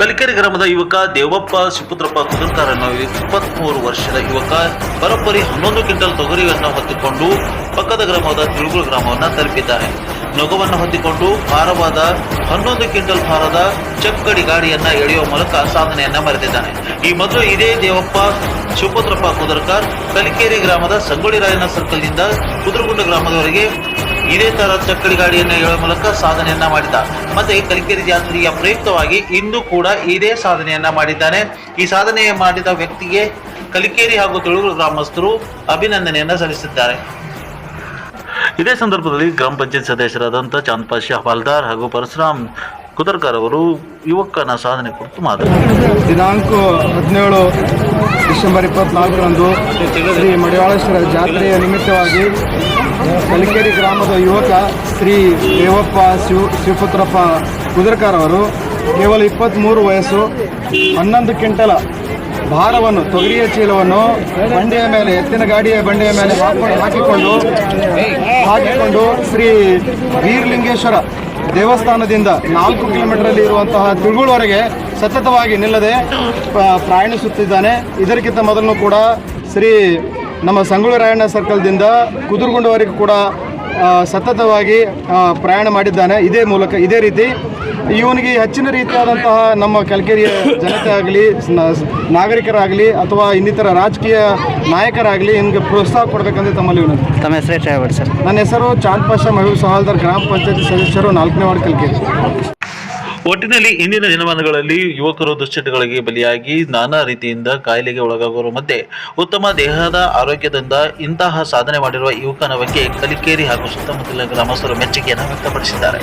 ಕಲಿಕೆರೆ ಗ್ರಾಮದ ಯುವಕ ದೇವಪ್ಪ ಶಿಪುತ್ರಪ್ಪ ಕುದುರ್ಕಾರನ್ನು ಇಪ್ಪತ್ಮೂರು ವರ್ಷದ ಯುವಕ ಬರೋಬ್ಬರಿ ಹನ್ನೊಂದು ಕ್ವಿಂಟಲ್ ತೊಗರಿಯನ್ನು ಹೊತ್ತುಕೊಂಡು ಪಕ್ಕದ ಗ್ರಾಮದ ತಿರುಗುಳು ಗ್ರಾಮವನ್ನು ತಲುಪಿದ್ದಾನೆ ನೊಗವನ್ನು ಹೊತ್ತಿಕೊಂಡು ಭಾರವಾದ ಹನ್ನೊಂದು ಕ್ವಿಂಟಲ್ ಭಾರದ ಚಕ್ಕಡಿ ಗಾಡಿಯನ್ನ ಎಳೆಯುವ ಮೂಲಕ ಸಾಧನೆಯನ್ನ ಮರೆತಿದ್ದಾನೆ. ಈ ಮೊದಲು ಇದೇ ದೇವಪ್ಪ, ಶಿವಪುತ್ರಪ್ಪ ಕುದರ್ಕಾರ್, ಕಲಿಕೇರಿ ಗ್ರಾಮದ ಸಂಗೊಳ್ಳಿ ರಾಯಣ್ಣ ಸರ್ಕಲ್ನಿಂದ ಕುದುರಗುಂಡ ಗ್ರಾಮದವರೆಗೆ ಇದೇ ತರ ಚಕ್ಕಡಿ ಗಾಡಿಯನ್ನು ಹೇಳುವ ಮೂಲಕ ಸಾಧನೆಯನ್ನ ಮಾಡಿದ್ದ ಮತ್ತೆ ಕಲಿಕೇರಿ ಜಾತ್ರೆಯ ಪ್ರಯುಕ್ತವಾಗಿ ಇಂದು ಕೂಡ ಇದೇ ಸಾಧನೆಯನ್ನ ಮಾಡಿದ್ದಾನೆ. ಈ ಸಾಧನೆ ಮಾಡಿದ ವ್ಯಕ್ತಿಗೆ ಕಲಿಕೇರಿ ಹಾಗೂ ತುಳುಗು ಗ್ರಾಮಸ್ಥರು ಅಭಿನಂದನೆಯನ್ನ ಸಲ್ಲಿಸಿದ್ದಾರೆ. ಇದೇ ಸಂದರ್ಭದಲ್ಲಿ ಗ್ರಾಮ ಪಂಚಾಯತ್ ಸದಸ್ಯರಾದಂಥ ಚಾಂದ್ಪಾಶಿ ಹವಾಲ್ದಾರ್ ಹಾಗೂ ಪರಶುರಾಮ್ ಕುದರ್ಕರ್ ಅವರು ಯುವಕನ ಸಾಧನೆ ಕುರಿತು ಮಾತನಾಡಿದರು. ದಿನಾಂಕ ಹದಿನೇಳು ಡಿಸೆಂಬರ್ ಇಪ್ಪತ್ನಾಲ್ಕರಂದು ಶ್ರೀ ಮಡಿವಾಳೇಶ್ವರ ಜಾತ್ರೆಯ ನಿಮಿತ್ತವಾಗಿ ಕಲಿಕೇರಿ ಗ್ರಾಮದ ಯುವಕ ಶ್ರೀ ದೇವಪ್ಪ ಶಿವ ಶಿವಪುತ್ರಪ್ಪ ಕುದರ್ಕರ್ ಅವರು ಕೇವಲ ಇಪ್ಪತ್ತ್ಮೂರು ವಯಸ್ಸು ಹನ್ನೊಂದು ಕ್ವಿಂಟಲ ಭಾರವನ್ನು, ತೊಗರಿಯ ಚೀಲವನ್ನು ಬಂಡೆಯ ಮೇಲೆ, ಎತ್ತಿನ ಗಾಡಿಯ ಬಂಡೆಯ ಮೇಲೆ ಹಾಕಿಕೊಂಡು ಹಾಕಿಕೊಂಡು ಶ್ರೀ ವೀರಲಿಂಗೇಶ್ವರ ದೇವಸ್ಥಾನದಿಂದ ನಾಲ್ಕು ಕಿಲೋಮೀಟರಲ್ಲಿ ಇರುವಂತಹ ತಿರುಗುಳವರೆಗೆ ಸತತವಾಗಿ ನಿಲ್ಲದೆ ಪ್ರಯಾಣಿಸುತ್ತಿದ್ದಾನೆ. ಇದಕ್ಕಿಂತ ಮೊದಲು ಕೂಡ ಶ್ರೀ ನಮ್ಮ ಸಂಗೊಳ್ಳಿ ರಾಯಣ್ಣ ಸರ್ಕಲ್ದಿಂದ ಕುದುರುಗುಂಡವರೆಗೂ ಕೂಡ ಸತತವಾಗಿ ಪ್ರಯಾಣ ಮಾಡಿದ್ದಾನೆ. ಇದೇ ಮೂಲಕ ಇದೇ ರೀತಿ ಇವನಿಗೆ ಹೆಚ್ಚಿನ ರೀತಿಯಾದಂತಹ ನಮ್ಮ ಕಲ್ಕೆರಿಯ ಜನತೆ ಆಗಲಿ ನಾಗರಿಕರಾಗಲಿ ಅಥವಾ ಇನ್ನಿತರ ರಾಜಕೀಯ ನಾಯಕರಾಗಲಿ ಇವನಿಗೆ ಪ್ರೋತ್ಸಾಹ ಕೊಡಬೇಕಂದ್ರೆ ತಮ್ಮಲ್ಲಿ ವಿನಂತಿ. ತಮ್ಮ ಹೆಸರು ಹೇಳ್ಬೇಡಿ ಸರ್. ನನ್ನ ಹೆಸರು ಚಾಂದ್ ಪಾಷಾ ಮಹಬೂಬ್ ಸಹಾಲ್ದಾರ್ ಗ್ರಾಮ ಪಂಚಾಯತಿ ಸದಸ್ಯರು ನಾಲ್ಕನೇ ವಾರ್ಡ್ ಕಲ್ಕೇರಿ ಒಟ್ಟಿನಲ್ಲಿ ಇಂದಿನ ದಿನಮಾನಗಳಲ್ಲಿ ಯುವಕರು ದುಶ್ಚಟಗಳಿಗೆ ಬಲಿಯಾಗಿ ನಾನಾ ರೀತಿಯಿಂದ ಕಾಯಿಲೆಗೆ ಒಳಗಾಗುವ ಮಧ್ಯೆ ಉತ್ತಮ ದೇಹದ ಆರೋಗ್ಯದಿಂದ ಇಂತಹ ಸಾಧನೆ ಮಾಡಿರುವ ಯುವಕನ ಬಗ್ಗೆ ಕಲಿಕೇರಿ ಹಾಗೂ ಸುತ್ತಮುತ್ತಲಿನ ಗ್ರಾಮಸ್ಥರು ಮೆಚ್ಚುಗೆಯನ್ನು ವ್ಯಕ್ತಪಡಿಸಿದ್ದಾರೆ.